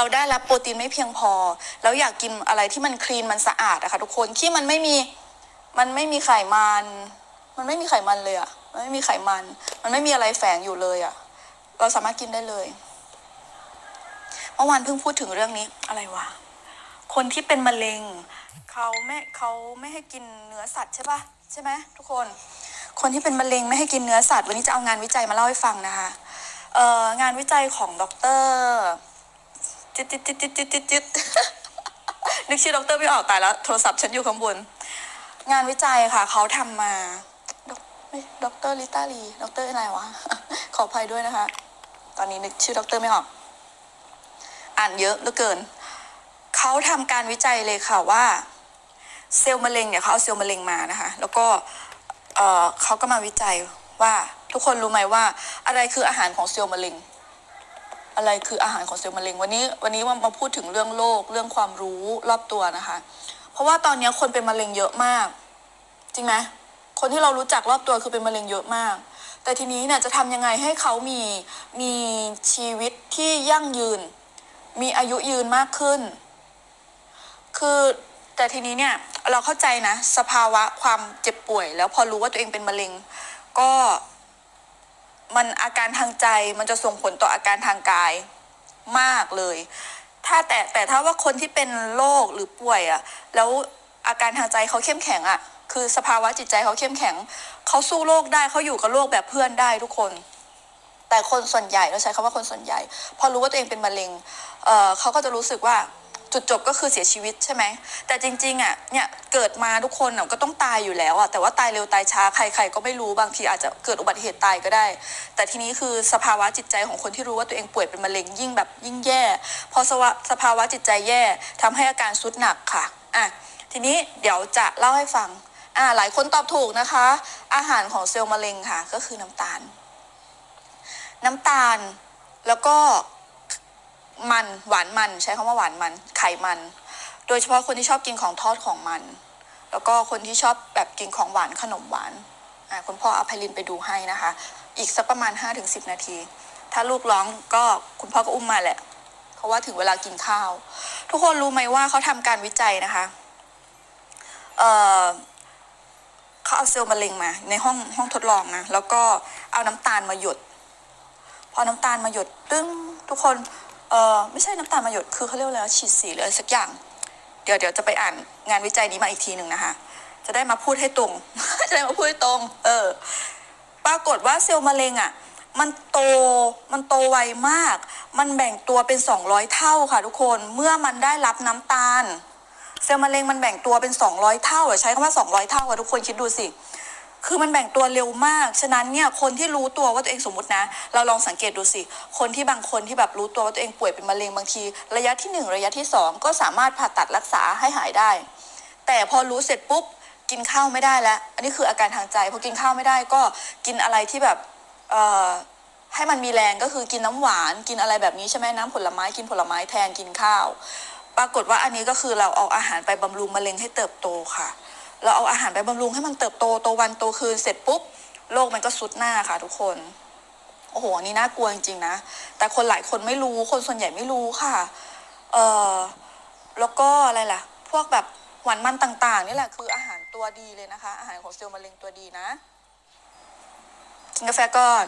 เราได้รับโปรตีนไม่เพียงพอ แล้วอยากกินอะไรที่มันคลีนมันสะอาดอะค่ะทุกคนที่มันไม่มีมันไม่มีไขมัน มันไม่มีไขมันเลยอะมันไม่มีไขมัน มันไม่มีอะไรแฝงอยู่เลยอะเราสามารถกินได้เลยเมื่อวานเพิ่งพูดถึงเรื่องนี้อะไรวะคนที่เป็นมะเร็งเขาไม่เขาไม่ให้กินเนื้อสัตว์ใช่ปะใช่ไหมทุกคน คนที่เป็นมะเร็งไม่ให้กินเนื้อสัตว์ วันนี้จะเอางานวิจัยมาเล่าให้ฟังนะคะเอ่องานวิจัยของดร จิตจิตจิตจิตจิตจิตจิตนึกชื่อดรไม่ออกตายแล้ว โทรศัพท์ฉันอยู่ข้างบน งานวิจัยค่ะ เขาทำมาดอกไม่ดรลิต้าลีดรอะไรวะ ขออภัยด้วยนะคะ ตอนนี้นึกชื่อดรไม่ออก อ่านเยอะเหลือเกิน เขาทำการวิจัยเลยค่ะว่า เซลล์มะเร็งเนี่ยเขาเอาเซลล์มะเร็งมานะคะ แล้วก็เขาก็มาวิจัยว่าทุกคนรู้ไหมว่า อะไรคืออาหารของเซลล์มะเร็ง อะไรคืออาหารของเซลล์มะเร็งวันนี้ วันนี้ว่ามาพูดถึงเรื่องโรคเรื่องความรู้รอบตัวนะคะ เพราะว่าตอนนี้คนเป็นมะเร็งเยอะมาก จริงไหมคนที่เรารู้จักรอบตัวคือเป็นมะเร็งเยอะมาก แต่ทีนี้เนี่ยจะทำยังไงให้เขามีมีชีวิตที่ยั่งยืน มีอายุยืนมากขึ้น คือแต่ทีนี้เนี่ยเราเข้าใจนะ สภาวะความเจ็บป่วย แล้วพอรู้ว่าตัวเองเป็นมะเร็ง ก็ มันอาการทางใจมันจะส่งผลต่ออาการทางกายมากเลย ถ้าแต่แต่ถ้าว่าคนที่เป็นโรคหรือป่วยอะ่ะ แล้วอาการทางใจเขาเข้มแข็งอะ่ะ คือสภาวะจิตใจเขาเข้มแข็ง เขาสู้โรคได้เขาอยู่กับโรคแบบเพื่อนได้ทุกคน แต่คนส่วนใหญ่เราใช้คำว่าคนส่วนใหญ่ พอรู้ว่าตัวเองเป็นมะเร็งเเขาก็จะรู้สึกว่า จุดจบก็คือเสียชีวิตใช่ไหมแต่จริงๆอะเนี่ยเกิดมาทุกคนก็ต้องตายอยู่แล้วอะแต่ว่าตายเร็วตายช้าใคร ๆ ก็ไม่รู้บางทีอาจจะเกิดอุบัติเหตุตายก็ได้ แต่ทีนี้คือสภาวะจิตใจของคนที่รู้ว่าตัวเองป่วยเป็นมะเร็งยิ่งแบบยิ่งแย่ พอสวะสภาวะจิตใจแย่ทำให้อาการสุดหนักค่ะอะทีนี้เดี๋ยวจะเล่าให้ฟังอ่าหลายคนตอบถูกนะคะ อาหารของเซลล์มะเร็งค่ะก็คือน้ำตาล น้ำตาลแล้วก็ มันหวานมันใช้คำว่าหวานมันไขมัน โดยเฉพาะคนที่ชอบกินของทอดของมัน แล้วก็คนที่ชอบแบบกินของหวานขนมหวานคุณพ่อเอาไพลินไปดูให้นะคะ อีกสักประมาณ 5-10 นาที ถ้าลูกร้องก็คุณพ่อก็อุ้มมาแหละ เพราะว่าถึงเวลากินข้าว ทุกคนรู้ไหมว่าเขาทำการวิจัยนะคะเเขาเอาเซลล์มะเร็งมา ในห้องห้องทดลองนะ แล้วก็เอาน้ำตาลมาหยด พอน้ำตาลมาหยดตึ้งทุกคน เออไม่ใช่น้ำตาลมาหยดคือเขาเรียกว่าอะไรวฉีดสีหรืออะไรสักอย่าง เดี๋ยวเดี๋ยวจะไปอ่านงานวิจัยนี้มาอีกทีหนึ่งนะคะ จะได้มาพูดให้ตรง จะได้มาพูดให้ตรง เออ ปรากฏว่าเซลล์มะเร็งอะ มันโตมันโตไวมาก มันแบ่งตัวเป็น 200 เท่าค่ะทุกคนเมื่อมันได้รับน้ำตาล เซลล์มะเร็งมันแบ่งตัวเป็น 200 เท่าใช้คำว่า 200 เท่าอะทุกคนคิดดูสิ คือมันแบ่งตัวเร็วมาก ฉะนั้นเนี่ยคนที่รู้ตัวว่าตัวเองสมมตินะ เราลองสังเกตดูสิ คนที่บางคนที่แบบรู้ตัวว่าตัวเองป่วยเป็นมะเร็งบางที ระยะที่หนึ่งระยะที่สองก็สามารถผ่าตัดรักษาให้หายได้ แต่พอรู้เสร็จปุ๊บกินข้าวไม่ได้แล้ว อันนี้คืออาการทางใจพอกินข้าวไม่ได้ก็กินอะไรที่แบบให้มันมีแรงก็คือกินน้ำหวานกินอะไรแบบนี้ใช่ไหมน้ำผลไม้กินผลไม้แทนกินข้าว ปรากฏว่าอันนี้ก็คือเราเอาอาหารไปบำรุงมะเร็งให้เติบโตค่ะ เราเอาอาหารไปบำรุงให้มันเติบโตโตวันโตคืนเสร็จปุ๊บโรคมันก็สุดหน้าค่ะทุกคน โอ้โหนนี่น่ากลัวจริงๆนะ แต่คนหลายคนไม่รู้คนส่วนใหญ่ไม่รู้ค่ะ เออแล้วก็อะไรล่ะ พวกแบบหวานมันต่างๆนี่แหละคืออาหารตัวดีเลยนะคะ อาหารของเซลล์มะเร็งตัวดีนะ กินกาแฟก่อน